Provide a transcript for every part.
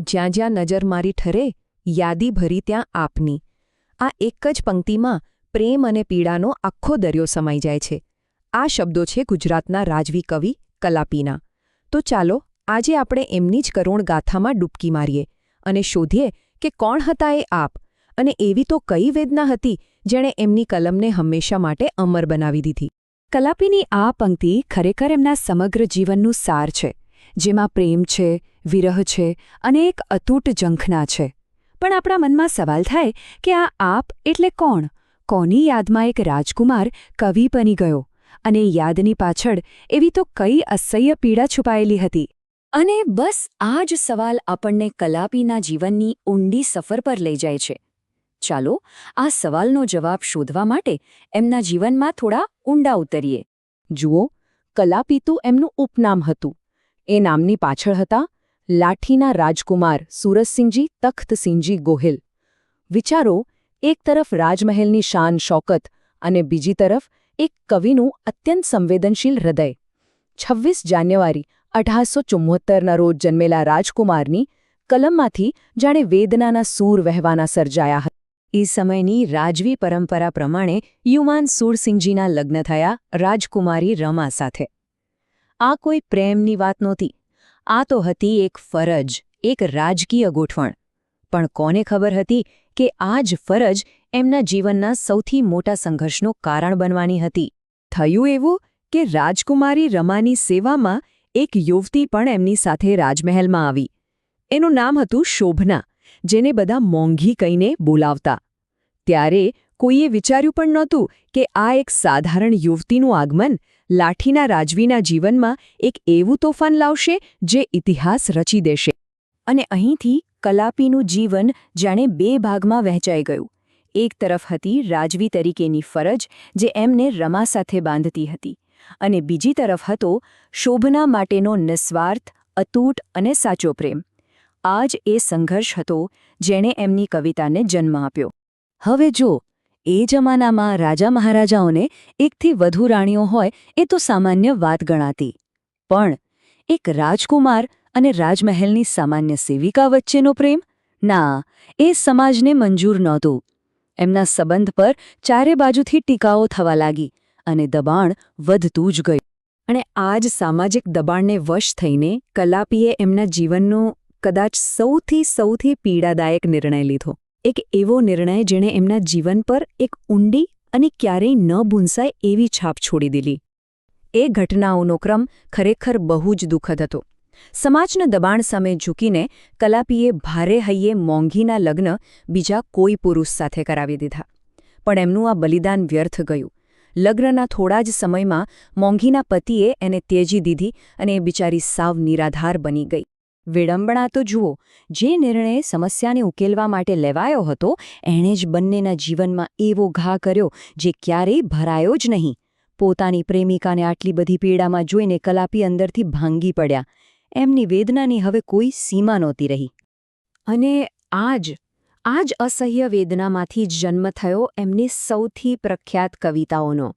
જ્યાં જ્યાં નજર મારી ઠરે, યાદી ભરી ત્યાં આપની. આ એક જ પંક્તિમાં પ્રેમ અને પીડાનો આખો દરિયો સમાઈ જાય છે. આ શબ્દો છે ગુજરાતના રાજવી કવિ, કલાપીના. તો ચાલો, આજે આપણે એમની જ કરુણ ગાથામાં ડૂબકી મારીએ અને શોધીએ કે કોણ હતા એ આપ અને એવી તો કઈ વેદના હતી જેણે એમની કલમને હંમેશા માટે અમર બનાવી દીધી. કલાપીની આ પંક્તિ ખરેખર એમના સમગ્ર જીવનનું સાર છે, જેમાં પ્રેમ છે વિરહ છે અને એક અતૂટ ઝંખના છે. પણ આપણા મનમાં સવાલ થાય કે આ આપ એટલે કોણ? કોની યાદમાં એક રાજકુમાર કવિ બની ગયો? અને યાદની પાછળ એવી તો કઈ અસહ્ય પીડા છુપાયેલી હતી? અને બસ આ જ સવાલ આપણને કલાપીના જીવનની ઊંડી સફર પર લઈ જાય છે. ચાલો આ સવાલનો જવાબ શોધવા માટે એમના જીવનમાં થોડા ઊંડા ઉતરીએ. જુઓ કલાપીતું એમનું ઉપનામ હતું. એ નામની પાછળ હતા લાઠીના રાજકુમાર સુરજસિંહજી, તખ્તસિંહજી ગોહિલ. વિચારો, એક તરફ રાજમહેલની શાન શોકત અને બીજી તરફ એક કવિનું અત્યંત સંવેદનશીલ હૃદય. છવ્વીસ જાન્યુઆરી, અઢારસો ચુમ્મોતેરના રોજ જન્મેલા રાજકુમારની કલમમાંથી જાણે વેદનાના સૂર વહેવાના સર્જાયા હતા. એ સમયની રાજવી પરંપરા પ્રમાણે યુવાન સુરસિંહજીના લગ્ન થયા રાજકુમારી રમા સાથે. આ કોઈ પ્રેમની વાત નહોતી. આ તો હતી એક ફરજ, એક રાજકીય ગોઠવણ. પણ કોને ખબર હતી કે આ જ ફરજ એમના જીવનના સૌથી મોટા સંઘર્ષનું કારણ બનવાની હતી? થયું એવું કે રાજકુમારી રમાની સેવામાં એક યુવતી પણ એમની સાથે રાજમહેલમાં આવી. એનું નામ હતું શોભના, જેને બધા મોંઘી કહીને બોલાવતા. ત્યારે કોઈએ વિચાર્યું પણ નહોતું કે આ એક સાધારણ યુવતીનું આગમન લાઠીના રાજવીના જીવનમાં એક એવું તોફાન લાવશે જે ઇતિહાસ રચી દેશે. અને અહીંથી કલાપીનું જીવન જાણે બે ભાગમાં વહેંચાઈ ગયું. એક તરફ હતી રાજવી તરીકેની ફરજ, જે એમને રમા સાથે બાંધતી હતી. અને બીજી તરફ હતો શોભના માટેનો નિસ્વાર્થ, અતૂટ અને સાચો પ્રેમ. આ જ એ સંઘર્ષ હતો જેણે એમની કવિતાને જન્મ આપ્યો. હવે જો એ જમાનામાં રાજા મહારાજાઓને એકથી વધુ રાણીઓ હોય એ તો સામાન્ય વાત ગણાતી. પણ એક રાજકુમાર અને રાજમહેલની સામાન્ય સેવિકા વચ્ચેનો પ્રેમ? ના, એ સમાજને મંજૂર નહોતું. એમના સંબંધ પર ચારે બાજુથી ટીકાઓ થવા લાગી અને દબાણ વધતું જ ગયું. અને આ જ સામાજિક દબાણને વશ થઈને કલાપીએ એમના જીવનનો કદાચ સૌથી સૌથી પીડાદાયક નિર્ણય લીધો. એક એવો નિર્ણય જેણે એમના જીવન પર એક ઊંડી અને ક્યારેય ન ભૂંસાય એવી છાપ છોડી દીધી. એ ઘટનાઓનો ક્રમ ખરેખર બહુ જ દુઃખદ હતો. સમાજના દબાણ સામે ઝૂકીને કલાપીએ ભારે હૈયે મોંઘીના લગ્ન બીજા કોઈ પુરુષ સાથે કરાવી દીધા. પણ એમનું આ બલિદાન વ્યર્થ ગયું. લગ્નના થોડા જ સમયમાં મોંઘીના પતિએ એને તેજી દીધી અને એ બિચારી સાવ નિરાધાર બની ગઈ. વિડંબણા તો જુઓ, જે નિર્ણય સમસ્યાને ઉકેલવા માટે લેવાયો હતો, એણે જ બંનેના જીવનમાં એવો ઘા કર્યો, જે ક્યારેય ભરાયો જ નહીં. પોતાની પ્રેમિકાને આટલી બધી પીડામાં જોઈને કલાપી અંદરથી ભાંગી પડ્યા. એમની વેદનાની હવે કોઈ સીમા નહોતી રહી. અને આજ આ જ અસહ્ય વેદનામાંથી જ જન્મ થયો એમની સૌથી પ્રખ્યાત કવિતાઓનો.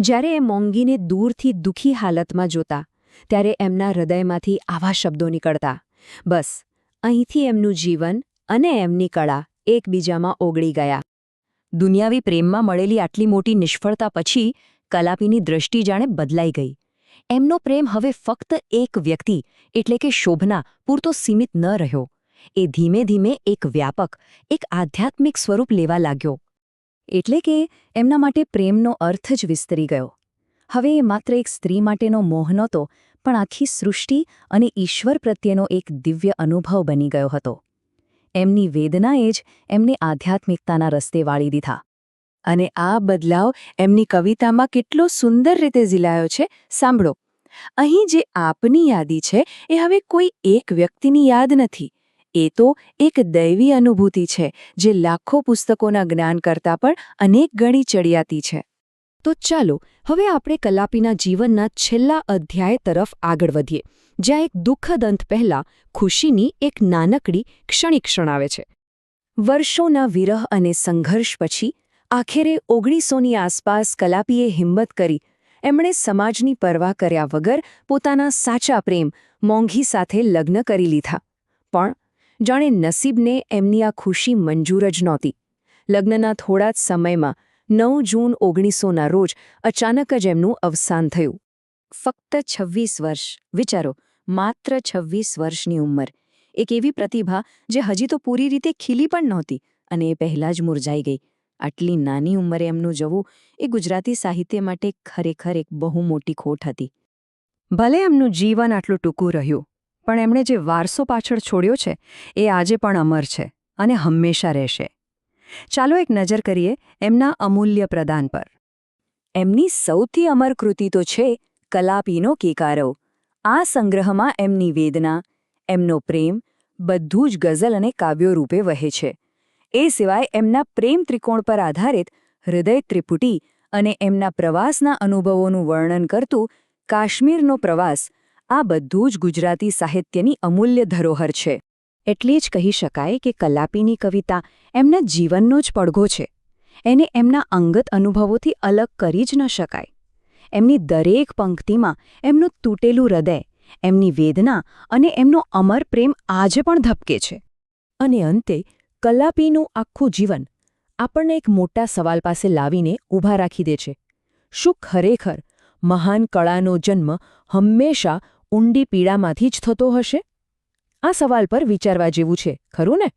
જ્યારે એ મોંઘીને દૂરથી દુઃખી હાલતમાં જોતા ત્યારે એમના હૃદયમાંથી આવા શબ્દો નીકળતા. બસ, અહીંથી એમનું જીવન અને એમની કળા એકબીજામાં ઓગળી ગયા. દુનિયાવી પ્રેમમાં મળેલી આટલી મોટી નિષ્ફળતા પછી કલાપીની દૃષ્ટિ જાણે બદલાઈ ગઈ. એમનો પ્રેમ હવે ફક્ત એક વ્યક્તિ, એટલે કે શોભના, પૂરતો સીમિત ન રહ્યો. એ ધીમે ધીમે એક વ્યાપક, એક આધ્યાત્મિક સ્વરૂપ લેવા લાગ્યો. એટલે કે એમના માટે પ્રેમનો અર્થ જ વિસ્તરી ગયો. હવે એ માત્ર એક સ્ત્રી માટેનો મોહ નહોતો, પણ આખી સૃષ્ટિ અને ઈશ્વર પ્રત્યેનો એક દિવ્ય અનુભવ બની ગયો હતો. એમની વેદનાએ જ એમને આધ્યાત્મિકતાના રસ્તે વાળી દીધા. અને આ બદલાવ એમની કવિતામાં કેટલો સુંદર રીતે ઝીલાયો છે, સાંભળો. અહીં જે આપની યાદી છે, એ હવે કોઈ એક વ્યક્તિની યાદ નથી. એ તો એક દૈવી અનુભૂતિ છે, જે લાખો પુસ્તકોના જ્ઞાન કરતાં પણ અનેક ગણી ચડિયાતી છે. તો ચાલો હવે આપણે કલાપીના જીવનના છેલ્લા અધ્યાય તરફ આગળ વધીએ, જ્યાં એક દુઃખદ અંત પહેલાં ખુશીની એક નાનકડી ક્ષણિક ક્ષણ આવે છે. વર્ષોના વિરહ અને સંઘર્ષ પછી આખરે ઓગણીસોની આસપાસ કલાપીએ હિંમત કરી, એમણે સમાજની પરવા કર્યા વગર પોતાના સાચા પ્રેમ મોંઘી સાથે લગ્ન કરી લીધા. પણ જાણે નસીબને એમની આ ખુશી મંજૂર જ નહોતી. લગ્નના થોડા જ સમયમાં નવ જૂન ઓગણીસોના રોજ અચાનક જ એમનું અવસાન થયું. ફક્ત છવ્વીસ વર્ષ, વિચારો, માત્ર છવ્વીસ વર્ષની ઉંમર. એક એવી પ્રતિભા જે હજી તો પૂરી રીતે ખીલી પણ નહોતી અને એ પહેલાં જ મુરઝાઈ ગઈ. આટલી નાની ઉંમરે એમનું જવું એ ગુજરાતી સાહિત્ય માટે ખરેખર એક બહુ મોટી ખોટ હતી. ભલે એમનું જીવન આટલું ટૂંકું રહ્યું, પણ એમણે જે વારસો પાછળ છોડ્યો છે, એ આજે પણ અમર છે અને હંમેશા રહેશે. ચાલો એક નજર કરીએ એમના અમૂલ્ય પ્રદાન પર. એમની સૌથી અમર કૃતિ તો છે કલાપીનો કેકારો. આ સંગ્રહમાં એમની વેદના, એમનો પ્રેમ, બધું જ ગઝલ અને કાવ્યો રૂપે વહે છે. એ સિવાય એમના પ્રેમ ત્રિકોણ પર આધારિત હૃદય ત્રિપુટી અને એમના પ્રવાસના અનુભવોનું વર્ણન કરતું કાશ્મીરનો પ્રવાસ આ બધું જ ગુજરાતી સાહિત્યની અમૂલ્ય ધરોહર છે. એટલે જ કહી શકાય કે કલાપીની કવિતા એમના જીવનનો જ પડઘો છે. એને એમના અંગત અનુભવોથી અલગ કરી જ ન શકાય. એમની દરેક પંક્તિમાં એમનું તૂટેલું હૃદય, એમની વેદના અને એમનો અમર પ્રેમ આજે પણ ધબકે છે. અને અંતે, કલાપીનું આખું જીવન આપણને એક મોટા સવાલ પાસે લાવીને ઊભા રાખી દે છે. શું ખરેખર મહાન કળાનો જન્મ હંમેશા ઊંડી પીડામાંથી જ થતો હશે? આ સવાલ પર વિચારવા જેવું છે ખરું ને?